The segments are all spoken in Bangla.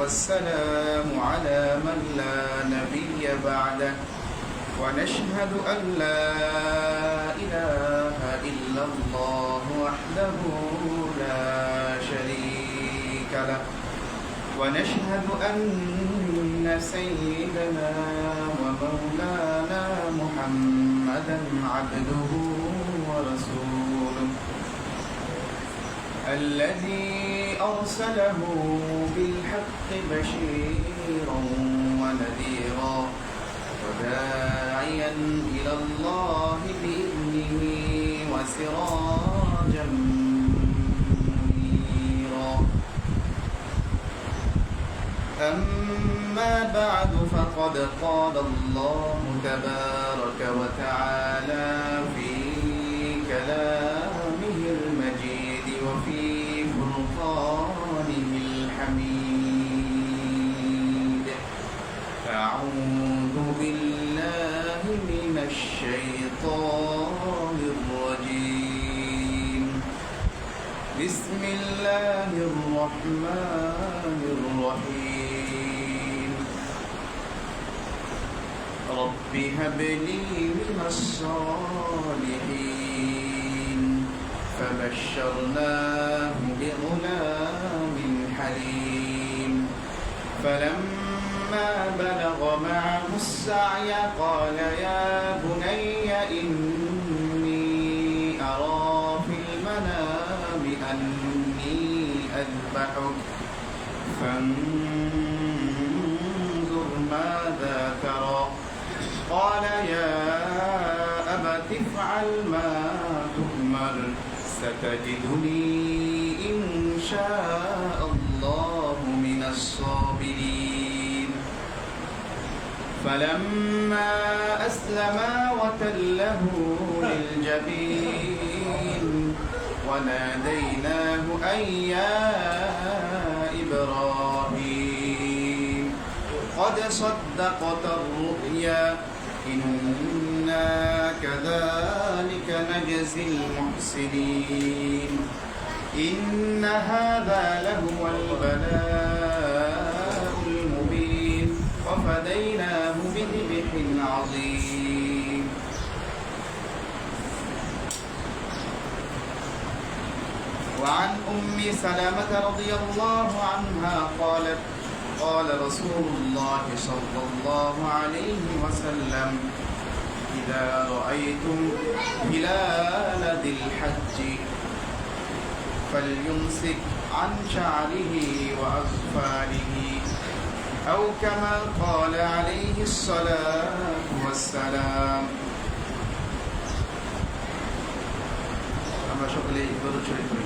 والسلام على من لا نبي بعده. ونشهد أن لا إله إلا الله وحده لا شريك له. ونشهد أن سيدنا ومولانا محمدا عبده ورسوله. الذي أرسله بالحق بشيرا ونذيرا وداعيا إلى الله بإذنه وسراجا منيرا. أما بعد فقد قال الله تبارك وتعالى الرحمن الرحيم. رب هب لي من الصالحين. فبشرناه بغلام حليم. فلما بلغ معه السعي قال يا بني إني أرى في المنام أني أذبحك. فانظر ماذا ترى. قال يا أبت افعل ما تؤمر. ستجدني إن شاء الله من الصابرين. فلما أسلما وتله للجبين وناديناه أن يا إبراهيم. قد صدقت الرؤيا. إنا كذلك نجزي المحسنين. إن هذا لهو البلاء المبين. وفديناه بذبح عظيم. وعن أم سلمة رضي الله عنها قالت قال رسول الله صلى الله عليه وسلم إذا رأيتم هلال ذي الحج فليمسك عن شعره وأظفاره أو كما قال عليه الصلاة والسلام আমরা সকলেই দরুদ শরীফ পড়ি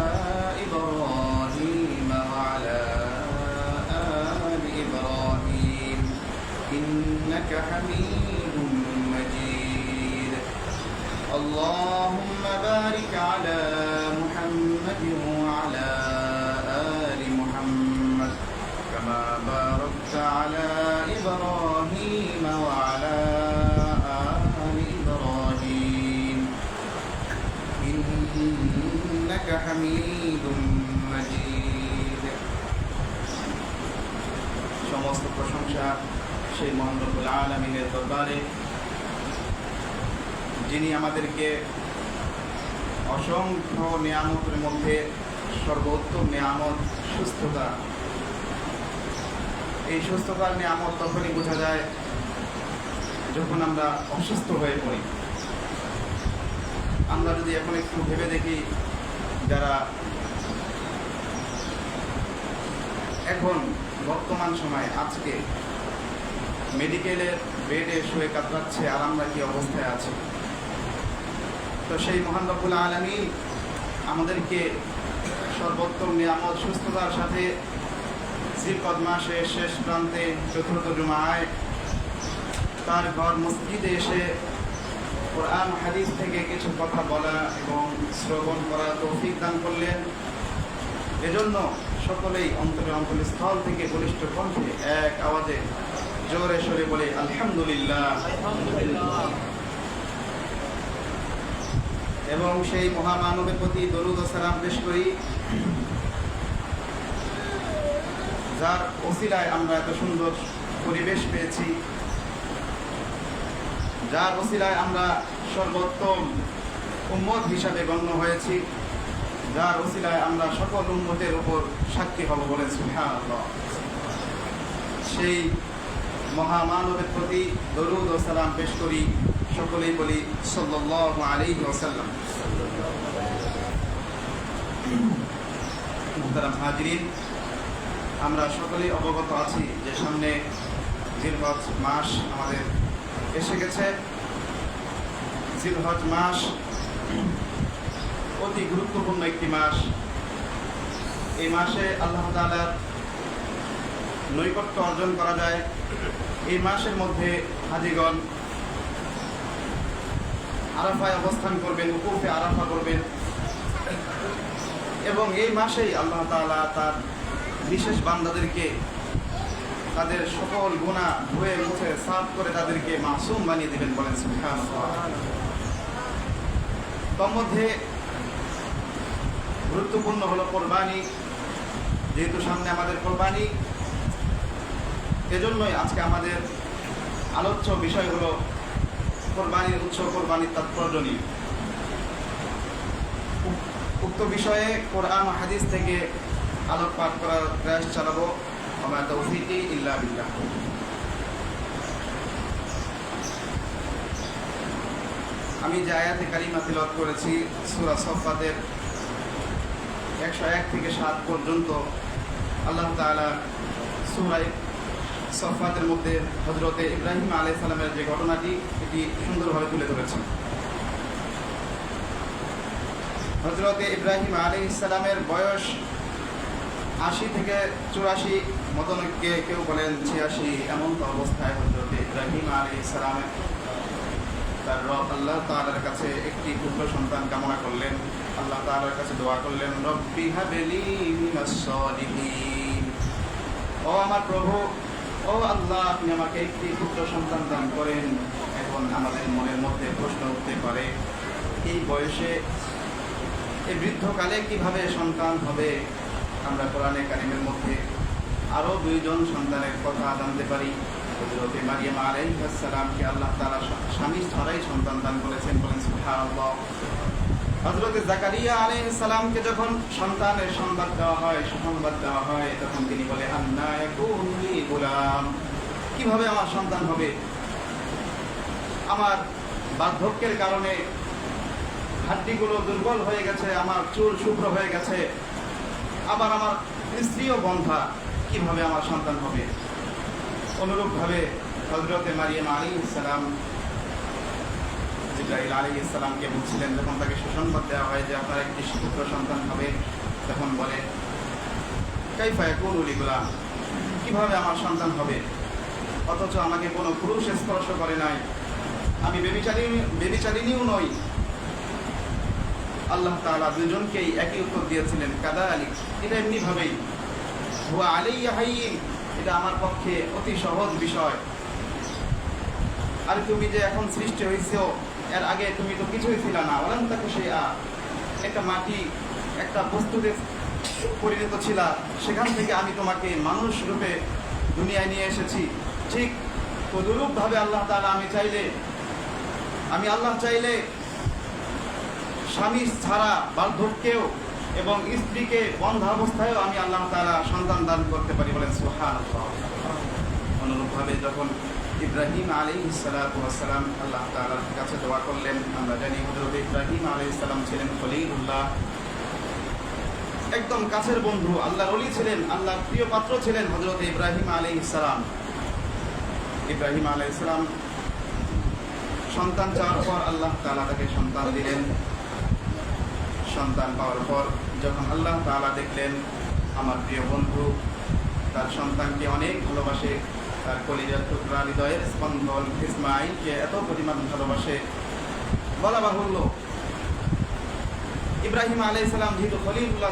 আলমিনের দরবারে, যিনি আমাদেরকে অসংখ্য নিয়ামতের মধ্যে সর্বোত্তম নিয়ামত, সুস্থতা, এই সুস্থতার নিয়ামত তখনই বোঝা যায় যখন আমরা অসুস্থ হয়ে পড়ি। আমরা যদি এখন একটু ভেবে দেখি, যারা এখন বর্তমান সময়ে, আজকে মেডিকেলের বেডে শুয়ে কাতরাচ্ছে আর আমরা কি অবস্থায় আছি? তো সেই মহান রব্বুল আলমী আমাদেরকে সর্বোত্তম নিয়ামত, সুস্থতার সাথে জিলকদ মাসের শেষ প্রান্তে চতুর্থ জুমায় তার ঘর মসজিদে এসে কোরআন, হাদিস থেকে কিছু কথা বলা এবং শ্রবণ করা তৌফিক দান করলেন। এজন্য সকলেই অন্তরে অন্তরস্থল থেকে বলিষ্ঠ কণ্ঠে এক আওয়াজে জোরে সরে বলে, আলহামদুলিল্লাহ। এবং সেই মহামানবের প্রতি দরুদ ও সালাম পেশ করি, যার ওসিলায় আমরা এত সুন্দর পরিবেশ পেয়েছি, যার ওসিলায় আমরা সর্বোত্তম উম্মত হিসাবে গণ্য হয়েছি, যার ওসিলায় আমরা সকল উম্মতের উপর সাক্ষী হব বলেছি হ্যাঁ সেই মহামানবের প্রতি দরুদ ও সালাম পেশ করি, সকলেই বলি ওয়াসাল্লাম। মুহতারাম আমরা সকলেই অবগত আছি যে সামনে জিলহজ মাস আমাদের এসে গেছে। জিলহজ মাস অতি গুরুত্বপূর্ণ একটি মাস। এই মাসে আল্লাহ তাআলার নৈকট্য অর্জন করা যায়। এই মাসের মধ্যে হাজিগণ আরাফায় অবস্থান করবেন উকুফে আরাফা করবেন। এবং এই মাসেই আল্লাহ তাআলা তার বিশেষ বান্দাদেরকে তাদের সকল গুণা ধুয়ে মুছে সাফ করে তাদেরকে মাসুম বানিয়ে দিবেন বলেন সুবহানাল্লাহ। তার মধ্যে গুরুত্বপূর্ণ হলো কোরবানি। যেহেতু সামনে আমাদের কোরবানি এজন্যই আজকে আমাদের আলোচ্য বিষয় হলো কোরবানির উৎস কোরবানির তাৎপর্য নিয়ে। উক্ত বিষয়ে কোরআন হাদিস থেকে আলোকপাত করার প্রয়াস চালাবো। আমার তৌফিকি ইল্লা বিল্লাহ। আমি যে আয়াতে কালিমা তিলত করেছি, সূরা সফাতের একশো এক থেকে সাত পর্যন্ত আল্লাহ তাআলা সূরায় সফাতের মধ্যে হজরতে ইব্রাহিম আলাই সালামের যে ঘটনাটি, এটি সুন্দরভাবে তুলে ধরেছেন। হজরতে ইব্রাহিম আলী ইসলামের বয়স আশি থেকে চুরাশি মতনকে কেউ বলেন ছিয়াশি, এমন অবস্থায় হজরতে ইব্রাহিম আলী ইসলামের তার রব আল্লাহ তাআলার কাছে একটি পুত্র সন্তান কামনা করলেন। আল্লাহ তাআলার কাছে দোয়া করলেন, রব্বি হাবেলি মিনাস ও আমার প্রভু ও আল্লাহ, আপনি আমাকে একটি পুত্র সন্তান দান করেন। এখন আমাদের মনের মধ্যে প্রশ্ন উঠতে পারে, এই বয়সে এই বৃদ্ধকালে কীভাবে সন্তান হবে? আমরা কোরআনে কারিমের মধ্যে আরও দুইজন সন্তানের কথা জানতে পারি। হযরতে মারিয়াম আলাইহিস সালামকে আল্লাহ তাআলা স্বামী ছাড়াই সন্তান দান করেছেন বলেন হযরতে জাকারিয়া সালামকে যখন সন্তানের সংবাদ দেওয়া হয়, সুসংবাদ দেওয়া হয়, তখন তিনি বলে ইয়াকুনু কীভাবে আমার সন্তান হবে? আমার বার্ধক্যের কারণে হাড্ডিগুলো দুর্বল হয়ে গেছে, আমার চুল শুভ্র হয়ে গেছে, আবার আমার স্ত্রীও বন্ধা, কীভাবে আমার সন্তান হবে? অনুরূপভাবে হজরতে মারিয়াম আলী ইসলাম জিব্রাইল আলী ইসলামকে বলছিলেন, যখন তাকে সুসংবাদ দেওয়া হয় যে আপনার একটি পুত্র সন্তান হবে, তখন বলে কাইফায় কোন উলিগুলাম কীভাবে আমার সন্তান হবে? অথচ আমাকে কোনো পুরুষ স্পর্শ করে নাই। আমি বেবিচারিণী, বেবিচারিণীও নই। আল্লাহ তাআলা দুজনকেই একই উত্তর দিয়েছিলেন কাদা আলী এটা এমনিভাবেই। হুয়া আলী হাইয়িন এটা আমার পক্ষে অতি সহজ বিষয়। আর তুমি যে এখন সৃষ্টি হয়েছো এর আগে তুমি তো কিছুই ছিল না। ওলাম তাকে সে একটা মাটি, একটা বস্তুতে পরিণত ছিল। সেখান থেকে আমি তোমাকে মানুষ রূপে দুনিয়ায় নিয়ে এসেছি। ঠিক তদুরূপভাবে আল্লাহ তাআলা আমি চাইলে, আমি আল্লাহ চাইলে স্বামী ছাড়া বার্ধক্যেও এবং স্ত্রীকে বন্ধ অবস্থায়ও আমি আল্লাহ তাআলা সন্তান দান করতে পারি বলেন সুহান অনুরূপভাবে যখন ইব্রাহিম আলী সালাম, আল্লাহ তাআলার কাছে দোয়া করলেন। আমরা জানি হজরত ইব্রাহিম আলী ইসলাম ছিলেন খলিলুল্লাহ। একদম কাছের বন্ধু, আল্লাহর অলি ছিলেন, আল্লাহর প্রিয় পাত্র ছিলেন হজরত ইব্রাহিম আলী ইসলাম ইব্রাহিম আলী ইসলাম সন্তান চাওয়ার পর আল্লাহ তাআলা তাকে সন্তান দিলেন। সন্তান পাওয়ার পর যখন আল্লাহ তাআলা দেখলেন, আমার প্রিয় বন্ধু, তার সন্তানকে অনেক ভালোবাসে তার কলিজার টুকরা, হৃদয়ের স্পন্দন এত পরিমাণ ভালোবাসে? বলা বাহুল্য। ইব্রাহিম আলাই যেহেতু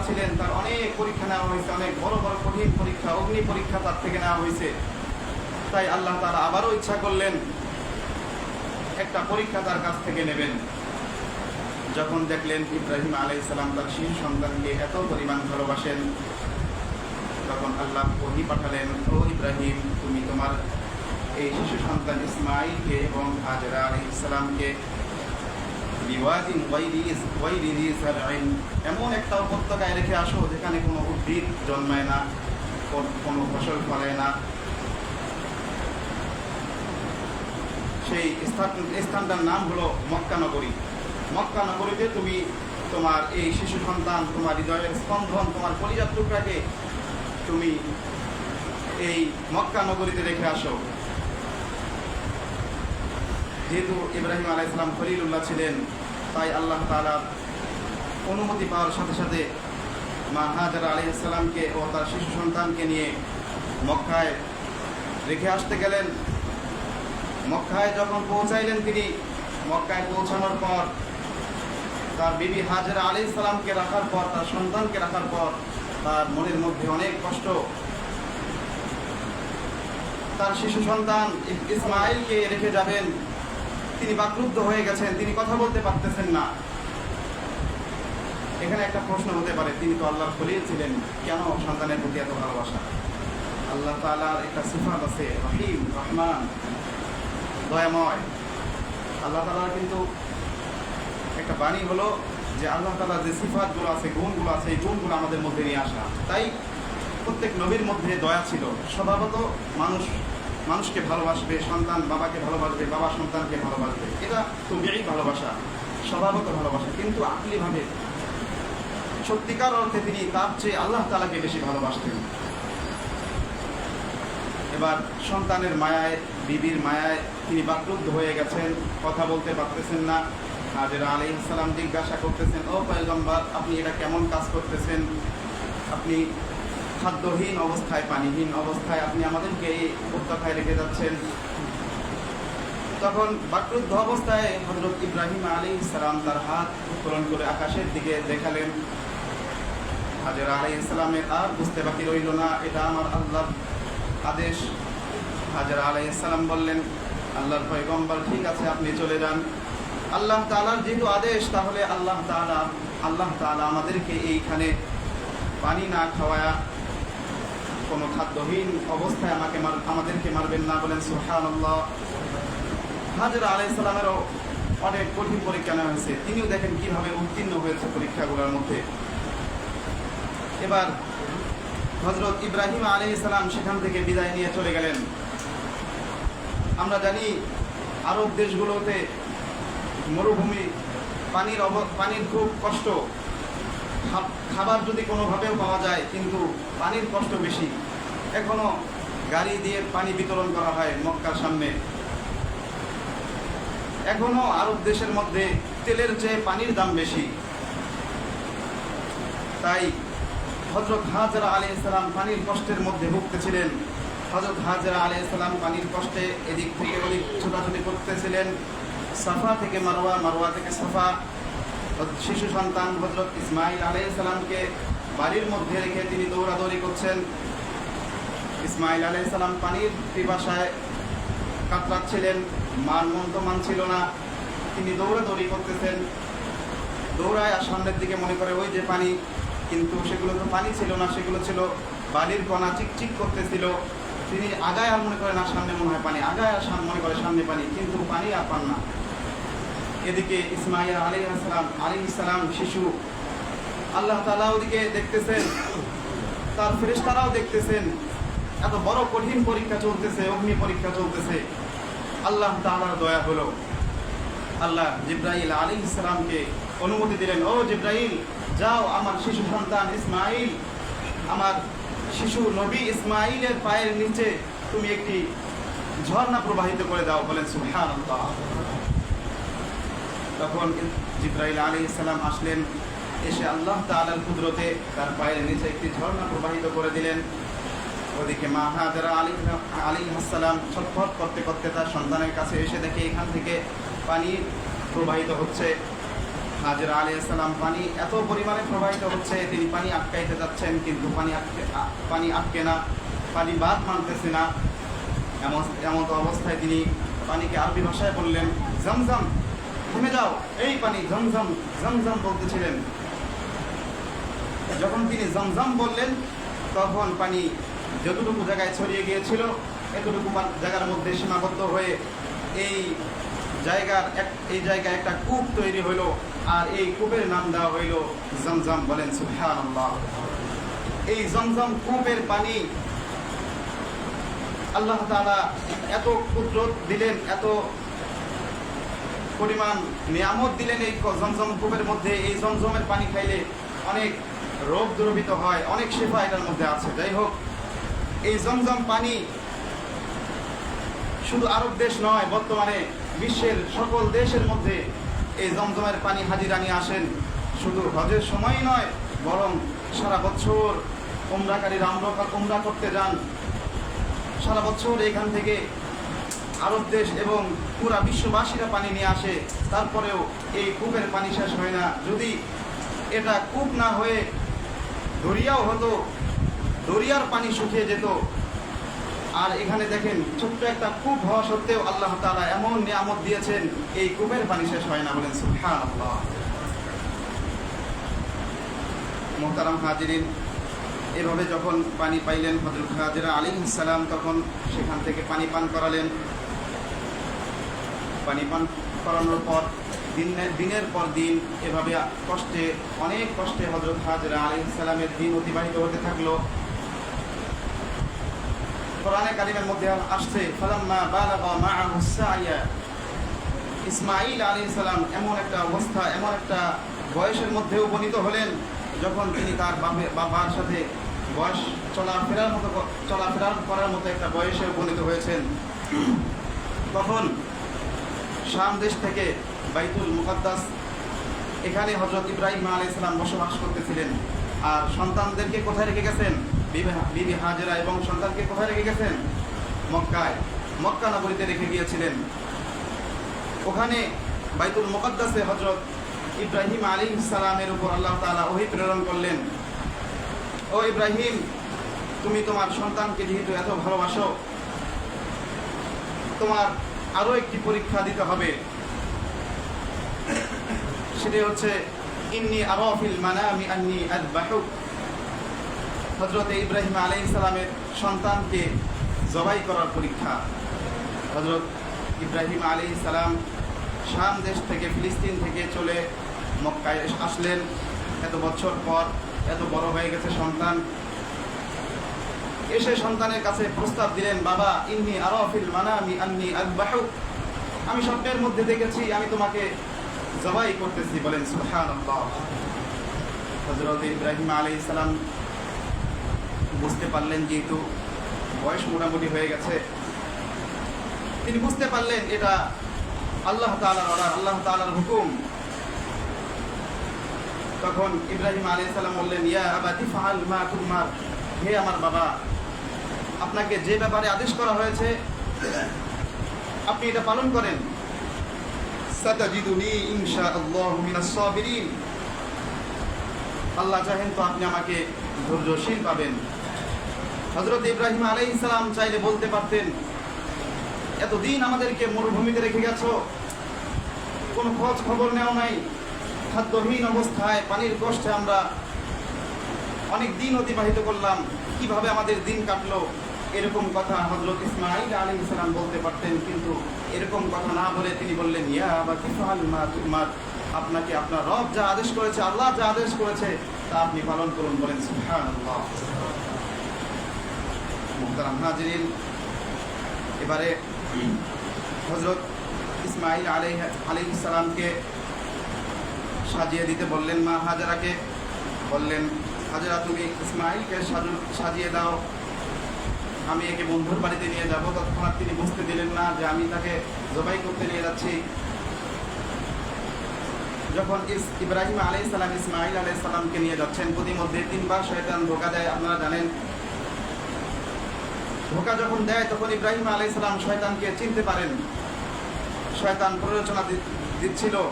ছিলেন, তার অনেক পরীক্ষা নেওয়া হয়েছে, অনেক বড় বড় কঠিন পরীক্ষা, অগ্নি পরীক্ষা তার থেকে নেওয়া হয়েছে। তাই আল্লাহ তারা আবারও ইচ্ছা করলেন একটা পরীক্ষা তার কাছ থেকে নেবেন। যখন দেখলেন ইব্রাহিম আলাই সালাম তার শিশু সন্তানকে এত পরিমাণ ভালোবাসেন, তখন আল্লাহ ওহি পাঠালেন, ও ইব্রাহিম তুমি তোমার এই শিশু সন্তান ইসমাইলকে এবং হাজরা আলী ইসলামকে এমন একটা উপত্যকায় রেখে আসো যেখানে কোনো উদ্ভিদ জন্মায় না, কোনো ফসল ফলে না। সেই স্থান স্থানটার নাম হলো মক্কা নগরী। মক্কা নগরীতে তুমি তোমার এই শিশু সন্তান, তোমার হৃদয়ের স্পন্দন, তোমার পরিজাত তুমি এই মক্কা নগরীতে রেখে আসো। যেহেতু ইব্রাহিম আলাইসালাম খলিলুল্লাহ ছিলেন, তাই আল্লাহ তালার অনুমতি পাওয়ার সাথে সাথে মা হাজার আলাইসালামকে ও তার শিশু সন্তানকে নিয়ে মক্কায় রেখে আসতে গেলেন। মক্কায় যখন পৌঁছাইলেন তিনি, মক্কায় পৌঁছানোর পর তার বিবি হাজারা আলী সালামকে রাখার পর, তার সন্তানকে রাখার পর তার মনের মধ্যে অনেক কষ্ট। তার শিশু সন্তান ইসমাইলকে রেখে যাবেন। তিনি বাক্রুদ্ধ হয়ে গেছেন, তিনি কথা বলতে পারতেছেন না। এখানে একটা প্রশ্ন হতে পারে, তিনি তো আল্লাহ খলিল ছিলেন, কেন সন্তানের প্রতি এত ভালোবাসা? আল্লাহ তালার একটা সিফাত আছে, রহিম, রহমান, দয়াময়। আল্লাহ তালার কিন্তু একটা বাণী হলো যে আল্লাহ তালার যে সিফাতগুলো আছে, গুণগুলো আছে, এই গুণগুলো আমাদের মধ্যে নিয়ে আসা। তাই প্রত্যেক নবীর মধ্যে দয়া ছিল। স্বভাবত মানুষ মানুষকে ভালোবাসবে, সন্তান বাবাকে ভালোবাসবে, বাবা সন্তানকে ভালোবাসবে। এটা তো বেড়েই ভালোবাসা, স্বভাবত ভালোবাসা। কিন্তু আকলিভাবে, সত্যিকার অর্থে তিনি তার চেয়ে আল্লাহ তালাকে বেশি ভালোবাসতেন। এবার সন্তানের মায়ায়, বিবির মায়ায় তিনি বাক্রুদ্ধ হয়ে গেছেন, কথা বলতে পারতেছেন না। হাজেরা আলী ইসলাম জিজ্ঞাসা করতেছেন, ও পয়গম্বর, আপনি এটা কেমন কাজ করতেছেন? আপনি খাদ্যহীন অবস্থায়, পানিহীন অবস্থায় আপনি আমাদেরকে এই উপত্যকায় রেখে যাচ্ছেন। তখন বাক্রুদ্ধ অবস্থায় হজরত ইব্রাহিম আলী ইসলাম তার হাত উত্তোলন করে আকাশের দিকে দেখালেন। হাজরা আলী ইসলামের আর বুঝতে বাকি রইল না, এটা আমার আল্লাহ আদেশ। হাজরা আলাইসাল্লাম বললেন, আল্লাহর পয়গম্বর, ঠিক আছে, আপনি চলে যান। আল্লাহ তালার যেহেতু আদেশ, তাহলে আল্লাহ তাআলা আল্লাহ তাআলা আমাদেরকে এইখানে পানি না খাওয়ায়া কোনো খাদ্যহীন অবস্থায় আমাকে আমাদেরকে মারবেন না বলেন সুহান আল্লাহ হাজরা আলাইসাল্লামেরও অনেক কঠিন পরীক্ষা নেওয়া হয়েছে। তিনিও দেখেন কীভাবে উত্তীর্ণ হয়েছে পরীক্ষাগুলোর মধ্যে। এবার হজরত ইব্রাহিম আলী ইসলাম সেখান থেকে বিদায় নিয়ে চলে গেলেন। আমরা জানি আরব দেশগুলোতে মরুভূমি, পানির অব পানির খুব কষ্ট। খাবার যদি কোনোভাবেও পাওয়া যায়, কিন্তু পানির কষ্ট বেশি। এখনও গাড়ি দিয়ে পানি বিতরণ করা হয় মক্কার সামনে। এখনও আরব দেশের মধ্যে তেলের চেয়ে পানির দাম বেশি। তাই হজরত হাজরা আলী ইসলাম পানির কষ্টের মধ্যে ভুগতেছিলেন। হজরত হাজরা আলী ইসলাম পানির কষ্টে এদিক থেকে ওদিক ছোটাছুটি করতেছিলেন। সাফা থেকে মারোয়া মারোয়া থেকে সাফা। শিশু সন্তান হজরত ইসমাইল আলী ইসলামকে বাড়ির মধ্যে রেখে তিনি দৌড়াদৌড়ি করছেন। ইসমাইল আলী ইসলাম পানির পিপাসায় কাতরাচ্ছিলেন মান মন তো মানছিল না। তিনি দৌড়াদৌড়ি করতেছেন। দৌড়ায় আর সামনের দিকে মনে করে, ওই যে পানি। কিন্তু সেগুলো তো পানি ছিল না, সেগুলো ছিল বালির কণা, চিকচিক করতেছিল। তিনি আগায় আর মনে করে না সামনে মনে হয় পানি। আগায় আর মনে করে, সামনে পানি। কিন্তু পানি আর পান না। এদিকে ইসমাইল আলী আসসালাম আলী ইসলাম শিশু। আল্লাহ তালা ওদিকে দেখতেছেন, তার ফেরেশতারাও দেখতেছেন, এত বড় কঠিন পরীক্ষা চলতেছে, অগ্নি পরীক্ষা চলতেছে। আল্লাহ তাআলার দয়া হলো। আল্লাহ জিব্রাইল আলী ইসলামকে অনুমতি দিলেন, ও জিব্রাইল, যাও আমার শিশু সন্তান ইসমাইল, আমার শিশু নবী ইসমাইলের পায়ের নিচে তুমি একটি ঝর্ণা প্রবাহিত করে দাও। বলেন সুহান তখন জিব্রাইল আলী ইসলাম আসলেন। এসে আল্লাহ তাআলার কুদরতে তার পায়ের নিচে একটি ঝর্ণা প্রবাহিত করে দিলেন। ওদিকে মা হাজারা আলী আলী হাসালাম ছটফট করতে করতে তার সন্তানের কাছে এসে দেখে এখান থেকে পানি প্রবাহিত হচ্ছে। হাজরা আলী সালাম পানি এত পরিমাণে প্রবাহিত হচ্ছে, তিনি পানি আটকাইতে যাচ্ছেন কিন্তু পানি আটকে পানি আটকে না, পানি বাদ মানতেছে না। এমন এমন অবস্থায় তিনি পানিকে আরবি ভাষায় বললেন, জমজম। থেমে যাও। এই পানি ঝমঝম ঝমঝম বলতেছিলেন। যখন তিনি জমজম বললেন, তখন পানি যতটুকু জায়গায় ছড়িয়ে গিয়েছিল, এতটুকু জায়গার মধ্যে সীমাবদ্ধ হয়ে এই জায়গার এক এই জায়গায় একটা কূপ তৈরি হইল, আর এই কূপের নাম দেওয়া হইল জমজম বলেন, সুবহানাল্লাহ। এই জমজম কূপের পানি আল্লাহ তাআলা এত কুদরত দিলেন, এত পরিমাণ নিয়ামত দিলেন এই জমজম কূপের মধ্যে। এই জমজমের পানি খাইলে অনেক রোগ দুরবিত হয়, অনেক শেফা এটার মধ্যে আছে। যাই হোক, এই জমজম পানি শুধু আরব দেশ নয়, বর্তমানে বিশ্বের সকল দেশের মধ্যে এই জমজমের পানি হাজিরা নিয়ে আসেন। শুধু হজের সময় নয়, বরং সারা বছর উমরাকারীরা আমরা উমরা করতে যান। সারা বছর এখান থেকে আরব দেশ এবং পুরা বিশ্ববাসীরা পানি নিয়ে আসে, তারপরেও এই কূপের পানি শেষ হয় না। যদি এটা কূপ না হয়ে দরিয়াও হতো, দরিয়ার পানি শুকিয়ে যেত। আর এখানে দেখেন, ছোট্ট একটা কূপ হওয়া সত্ত্বেও আল্লাহ তাআলা এমন নিয়ামত দিয়েছেন, এই কূপের পানি শেষ হয় না বলেন মোহতারাম হাজিরিন, এভাবে যখন পানি পাইলেন হজরত হাজিরা আলী সালাম, তখন সেখান থেকে পানি পান করালেন। পানি পান করানোর পর, দিন দিনের পর দিন এভাবে কষ্টে, অনেক কষ্টে হজরত হাজরা আলী সালামের দিন অতিবাহিত হতে থাকল। কোরআনে কারিমের মধ্যে আসছে, ফালাম্মা বালাগা মাআহু সাইয়া। ইসমাঈল আলাইহিস সালাম এমন একটা অবস্থা, এমন একটা বয়সের মধ্যে উপনীত হলেন, যখন তিনি তার বাবার সাথে বয়স চলাফেরার মতো চলাফেরার করার মতো একটা বয়সে উপনীত হয়েছেন। তখন শাম দেশ থেকে বাইতুল মুকাদ্দাস। এখানে হজরত ইব্রাহিম আলাইহিস সালাম বসবাস করতেছিলেন। আর সন্তানদেরকে কোথায় রেখে গেছেন? বিবি- হাজেরা এবং সন্তানকে কোথায় রেখে গেছেন? মক্কায়। মক্কা নগরীতে রেখে গিয়েছিলেন। ওখানে বাইতুল মুকাদ্দাসে হজরত ইব্রাহিম আলী সালামের উপর আল্লাহ তাআলা ওহি প্রেরণ করলেন। ও ইব্রাহিম, তুমি তোমার সন্তানকে যেহেতু এত ভালোবাসো, তোমার আরও একটি পরীক্ষা দিতে হবে। সেটি হচ্ছে, ইন্নি আরাফিল মানামি আন্নি আযবাহুক হযরত ইব্রাহিম আলাইহিস সালামের সন্তানকে জবাই করার পরীক্ষা। হযরত ইব্রাহিম আলাইহিস সালাম শাম দেশ থেকে, ফিলিস্তিন থেকে চলে মক্কায় আসলেন। এত বছর পর এত বড় হয়ে গেছে সন্তান। এসে সন্তানের কাছে প্রস্তাব দিলেন, বাবা, ইন্নি আরাফিল মানামি আন্নি আযবাহুক আমি স্বপ্নের মধ্যে দেখেছি, আমি তোমাকে জবাই করতেছি, বলেন, সুবহানাল্লাহ। হযরত ইব্রাহিম আলাইহিস সালাম বুঝতে পারলেন যেহেতু বয়স মোটামুটি হয়ে গেছে, তিনি বুঝতে পারলেন এটা আল্লাহ তাআলার অর্ডার, আল্লাহ তাআলার হুকুম। তখন ইব্রাহিম আলাইহিস সালাম বললেন, ইয়া আবাতি ফাআল মা তুমার। হে আমার বাবা আপনাকে যে ব্যাপারে আদেশ করা হয়েছে আপনি এটা পালন করেন। সাতাজিদুনি ইনশাআল্লাহু মিনাস সাবিরিন। আল্লাহ চাহেন তো আপনি আমাকে ধৈর্যশীল পাবেন। হজরত ইব্রাহিম আলাইহিস সালাম চাইলে বলতে পারতেন এতদিন আমাদেরকে মরুভূমিতে রেখে গেছো কোনো খোঁজ খবর নেওয়া নাই। খাদ্যহীন অবস্থায় পানির কষ্টে আমরা অনেক দিন অতিবাহিত করলাম। কীভাবে আমাদের দিন কাটলো? এরকম কথা হজরত ইসমাইল আলী ইসলাম বলতে পারতেন, কিন্তু এরকম কথা না বলে তিনি বললেন, ইয়া বা কিফাল মা আপনাকে আপনার রব যা আদেশ করেছে, আল্লাহ যা আদেশ করেছে, তা আপনি পালন করুন। বলেন হাজিরিন, এবারে হজরত ইসমাইল আলী আলী ইসলামকে সাজিয়ে দিতে বললেন মা হাজারাকে। বললেন, হাজারা, তুমি ইসমাইলকে সাজু- সাজিয়ে দাও। আমি একে বন্ধুর বাড়িতে নিয়ে যাব। তৎক্ষণাৎ তিনি বুঝতে দিলেন না যে আমি তাকে জবাই করতে নিয়ে যাচ্ছি। যখন ইস- ইব্রাহিম আলাই সালাম ইসমাইল আলাই সালামকে নিয়ে যাচ্ছেন, প্রতিমধ্যে তিনবার শয়তান ধোকা দেয়, আপনারা জানেন। ধোকা যখন দেয়, তখন ইব্রাহিম আলাই সালাম শয়তানকে চিনতে পারেন। শয়তান প্ররোচনা দিচ্ছিল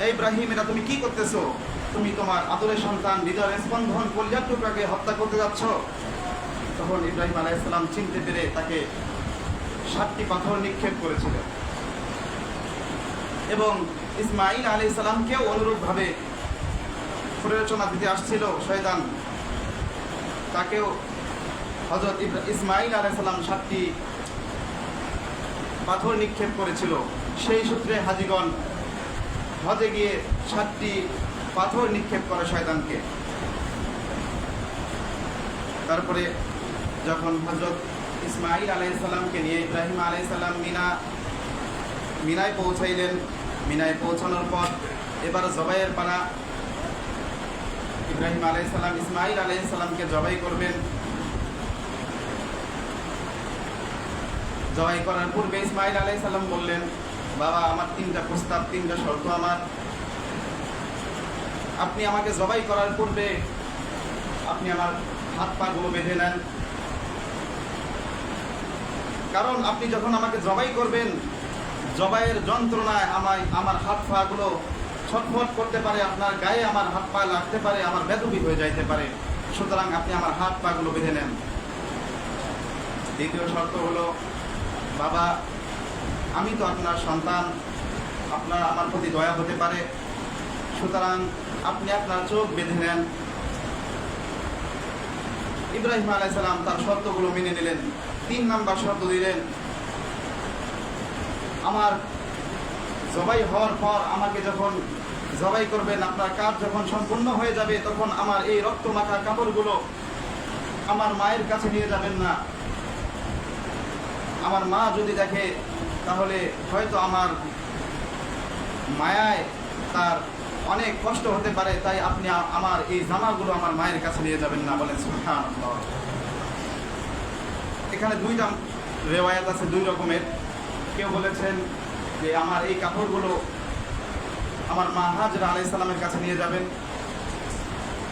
এই ইব্রাহিম, এটা তুমি কি করতেছো? তুমি তোমার আদরের সন্তান হৃদয়ের স্পন্দন কলিজার টুকরাকে হত্যা করতে যাচ্ছ। তখন ইব্রাহিম আলাইসাল্লাম চিনতে পেরে তাকে সাতটি পাথর নিক্ষেপ করেছিলেন এবং ইসমাইল আলী সালামকেও অনুরূপভাবে প্ররোচনা দিতে আসছিল শয়তান। তাকেও হজরত ইসমাইল আলাইসাল্লাম সাতটি পাথর নিক্ষেপ করেছিল। সেই সূত্রে হাজিগণ হজে গিয়ে সাতটি পাথর নিক্ষেপ করে শয়তানকে। তারপরে যখন হজরত ইসমাইল আলাইসাল্লামকে নিয়ে ইব্রাহিম আলাইসাল্লাম মিনা, মিনায় পৌঁছাইলেন। মিনায় পৌঁছানোর পর এবার জবাইয়ের পালা ইব্রাহিম আলাইসাল্লাম ইসমাইল আলাইসাল্লামকে জবাই করবেন। জবাই করার পূর্বে ইসমাইল আলাইসাল্লাম বললেন, বাবা, আমার তিনটা প্রস্তাব, তিনটা শর্ত আমার। আপনি আমাকে জবাই করার পূর্বে আপনি আমার হাত পাগুলো বেঁধে নেন। কারণ আপনি যখন আমাকে জবাই করবেন, জবাইয়ের যন্ত্রণায় আমার আমার হাত পাগুলো ছটফট করতে পারে, আপনার গায়ে আমার হাত পা লাগতে পারে, আমার বেদবি হয়ে যাইতে পারে। সুতরাং আপনি আমার হাত পাগুলো বেঁধে নেন। দ্বিতীয় শর্ত হলো, বাবা, আমি তো আপনার সন্তান, আপনার আমার প্রতি দয়া হতে পারে। সুতরাং আপনি আপনার চোখ বেঁধে নেন। ইব্রাহিম আলাইসালাম তার শর্তগুলো মেনে নিলেন। তিন নাম্বার শর্ত দিলেন আমার জবাই হওয়ার পর আমাকে যখন জবাই করবেন, আপনার কাজ যখন সম্পূর্ণ হয়ে যাবে, তখন আমার এই রক্ত মাখা কাপড়গুলো আমার মায়ের কাছে নিয়ে যাবেন না আমার মা যদি দেখে, তাহলে হয়তো আমার মায়ায় তার অনেক কষ্ট হতে পারে, তাই আপনি আমার এই জামাগুলো আমার মায়ের কাছে নিয়ে যাবেন না বলেন, সুবহানাল্লাহ। এখানে দুইটা রেওয়ায়াত আছে, দুই রকমের। কেউ বলেছেন যে আমার এই কাপড়গুলো আমার মা হাজরা আলাই সালামের কাছে নিয়ে যাবেন।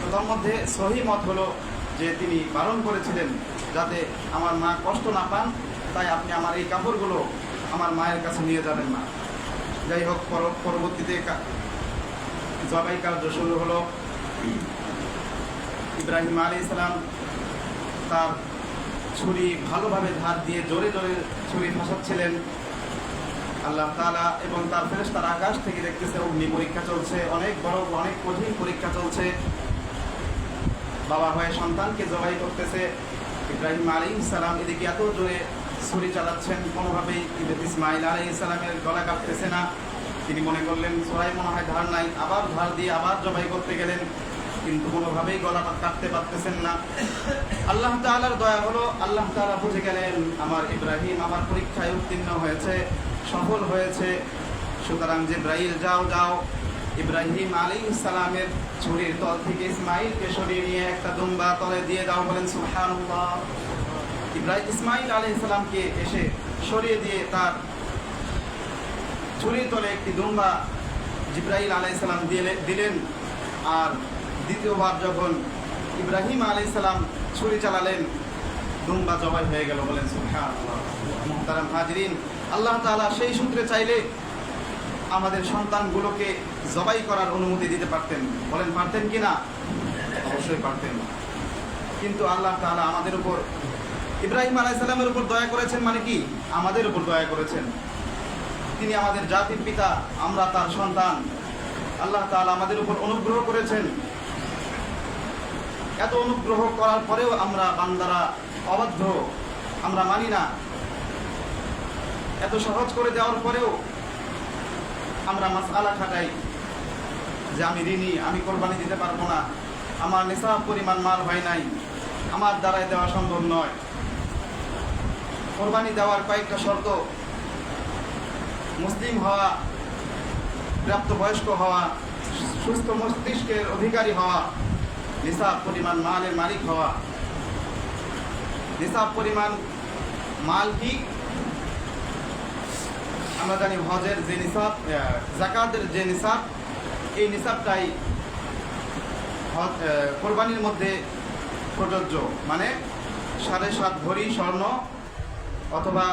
তো তার মধ্যে সহি মত হলো যে তিনি বারণ করেছিলেন যাতে আমার মা কষ্ট না পান, তাই আপনি আমার এই কাপড়গুলো আমার মায়ের কাছে নিয়ে যাবেন না। যাই হোক, পর- পরবর্তীতে জবাই কার্য শুরু হলো। ইব্রাহিম আলী ইসলাম তার ছুরি ভালোভাবে ধার দিয়ে জোরে জোরে ছুরি ফাঁসাচ্ছিলেন। আল্লাহ তাআলা এবং তার ফেরেশতার আকাশ থেকে দেখতেছে, অগ্নি পরীক্ষা চলছে, অনেক বড়, অনেক কঠিন পরীক্ষা চলছে। বাবা হয়ে সন্তানকে জবাই করতেছে, ইব্রাহিম আলী ইসলাম এদিকে এত জোরে ছুরি চালাচ্ছেন, কোনোভাবেই ইসমাইল আলী ইসলামের গলা কাঁপতেছে না। তিনি মনে করলেন সোরাই মনে হয় ধার নাই। আবার ধার দিয়ে আবার জবাই করতে গেলেন। কিন্তু কোনোভাবেই গলা কাটতে পারতেছেন না। আল্লাহ তাআলার দয়া হলো, আল্লাহ তাআলা বুঝে গেলেন আমার ইব্রাহিম আমার পরীক্ষায় উত্তীর্ণ হয়েছে, সফল হয়েছে। সুতরাং জিব্রাইল, যাও যাও। ইব্রাহিম আলী সালামের ছুরির তল থেকে ইসমাইলকে সরিয়ে নিয়ে একটা দুম্বা তলে দিয়ে দাও, বলেন সুবহানাল্লাহ। ইব্রাহিম, ইসমাইল আলী সালামকে এসে সরিয়ে দিয়ে তার ছুরির তলে একটি দুম্বা জিব্রাহিল আলাই সালাম দিলেন। আর দ্বিতীয়বার যখন ইব্রাহিম আলাই সালাম ছুরি চালালেন, দুম্বা জবাই হয়ে গেল বলেন মুহতারাম হাজরিন, আল্লাহ তাআলা সেই সূত্রে চাইলে আমাদের সন্তানগুলোকে জবাই করার অনুমতি দিতে পারতেন। বলেন, পারতেন কি না? অবশ্যই পারতেন। কিন্তু আল্লাহ তাআলা আমাদের উপর, ইব্রাহিম আলাইহিস সালামের উপর দয়া করেছেন মানে কি? আমাদের উপর দয়া করেছেন। তিনি আমাদের জাতির পিতা, আমরা তার সন্তান। আল্লাহ তাআলা আমাদের উপর অনুগ্রহ করেছেন। এত অনুগ্রহ করার পরেও আমরা বান্দারা অবাধ্য, আমরা মানি না। এত সহজ করে দেওয়ার পরেও আমরা মাস আলা খাটাই যে আমি ঋণী, আমি কোরবানি দিতে পারব না। আমার নিসাব পরিমাণ মাল হয় নাই, আমার দ্বারাই দেওয়া সম্ভব নয়। কোরবানি দেওয়ার কয়েকটা শর্ত, মুসলিম হওয়া, প্রাপ্তবয়স্ক হওয়া, সুস্থ মস্তিষ্কের অধিকারী হওয়া নিসাব পরিমাণ মালের মালিক হওয়া। নিসাব পরিমাণ মাল কি? আমরা জানি হজের যে নিসাব জাকাতের যে নিসাব, এই নিসাবটাই কোরবানির মধ্যে প্রযোজ্য। মানে সাড়ে সাত ভরি স্বর্ণ অথবা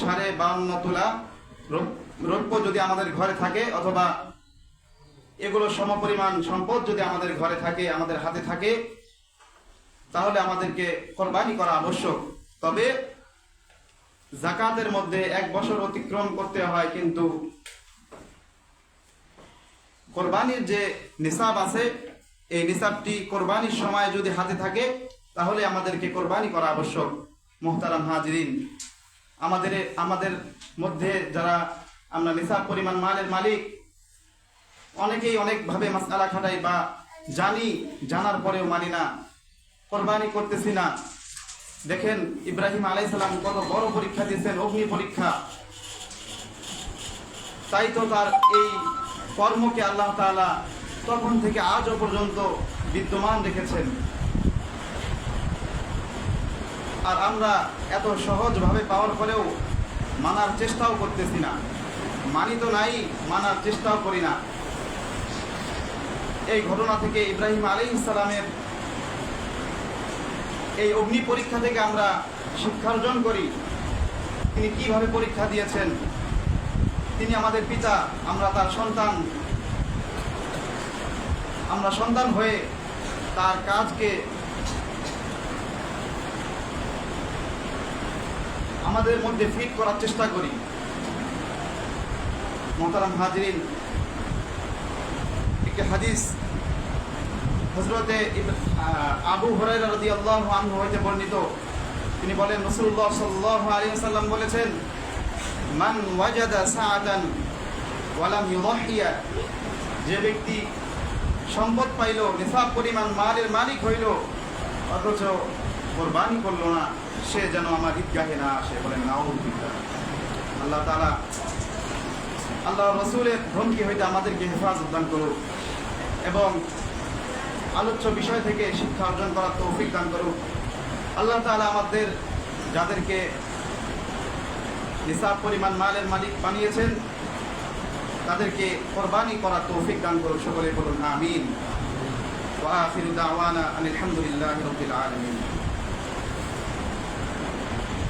সাড়ে বাউন্ন তোলা রৌপ্য যদি আমাদের ঘরে থাকে অথবা এগুলো সমপরিমাণ সম্পদ যদি আমাদের ঘরে থাকে, আমাদের হাতে থাকে, তাহলে আমাদেরকে কোরবানি করা আবশ্যক। তবে জাকাতের মধ্যে এক বছর অতিক্রম করতে হয়, কিন্তু কোরবানির যে নিসাব আছে, এই নিসাবটি কোরবানির সময় যদি হাতে থাকে, তাহলে আমাদেরকে কোরবানি করা আবশ্যক। মোহতারাম হাজরিন, আমাদের আমাদের মধ্যে যারা আমরা নিসাব পরিমাণ মালের মালিক অনেকেই অনেকভাবে মাসালা খাটাই বা জানি, জানার পরেও মানি না, কোরবানি করতেছি না। দেখেন, ইব্রাহিম আলাইসালাম কত বড় পরীক্ষা দিয়েছেন, অগ্নি পরীক্ষা। তাই তো তার এই কর্মকে আল্লাহ তাআলা তখন থেকে আজও পর্যন্ত বিদ্যমান রেখেছেন। আর আমরা এত সহজভাবে পাওয়ার পরেও মানার চেষ্টাও করতেছি না। মানি তো নাই, মানার চেষ্টাও করি না। এই ঘটনা থেকে ইব্রাহিম আলী ইসলামের এই অগ্নি পরীক্ষা থেকে আমরা শিক্ষা অর্জন করি। তিনি কীভাবে পরীক্ষা দিয়েছেন? তিনি আমাদের পিতা, আমরা তার সন্তান। আমরা সন্তান হয়ে তার কাজকে আমাদের মধ্যে ফিট করার চেষ্টা করি। মোহতারাম হাজরিন একটি হাদিস হজরতে আবু হরাইরা রাদিয়াল্লাহু আনহু হইতে বর্ণিত। তিনি বলেন সাল্লাল্লাহু আলাইহি ওয়াসাল্লাম বলেছেন, মান ওয়াজাদা ওয়ালাম যে ব্যক্তি সম্পদ পাইল নিসাব পরিমাণ মালের মালিক হইল, অথচ কোরবানি করল না, সে যেন আমার ঈদগাহে না আসে বলেন নাউযুবিল্লাহ আল্লাহ তাআলা আল্লাহ রসুলের ধমকি হইতে আমাদেরকে হেফাজত দান করুক। এবং আলোচ্য বিষয় থেকে শিক্ষা অর্জন করার তৌফিক দান করুক। আল্লাহ তালা আমাদের যাদেরকে নিসাব পরিমাণ মালের মালিক বানিয়েছেন, তাদেরকে কোরবানি করার তৌফিক দান করুক সকলে বলুন, আমিন। ওয়া আখিরু দাওয়ানা আনিল হামদুলিল্লাহি রাব্বিল আলামিন।